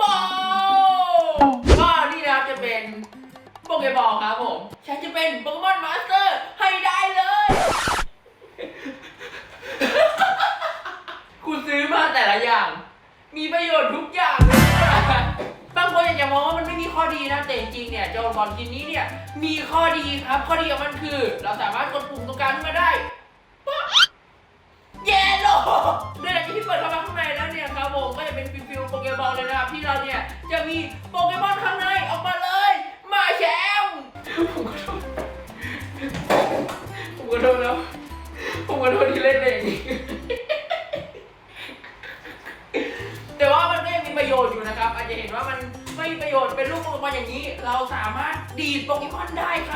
บอบก็นี่นะจะเป็นโปเกบอลครับผมฉันจะเป็นโปเกมอนมาสเตอร์ให้ได้เลย คุณซื้อมาแต่ละอย่าง มีประโยชน์ทุกอย่างเลยบางคนอาจจะมองว่ามันไม่มีข้อดีนะ แต่จริงเนี่ยเจ้าบอลกินนี้เนี่ย มีข้อดีครับ ข้อดีของมันคือ เราสามารถกดปุ่มตรงกลางมา ฟิลฟิลโปเกมอลเลยนะครับที่เราเนี่ยจะมีโปเกมอนข้างในออกมาเลย มาแชมป์ผมขอโทษผมขอโทษแล้วผมขอโทษที่เล่นเองแต่ว่ามันก็ยังมีประโยชน์อยู่นะครับอาจจะเห็นว่ามันไม่มีประโยชน์เป็นลูกโปเกมอนอย่างนี้ เราสามารถดีดโปเกมอนได้ครับ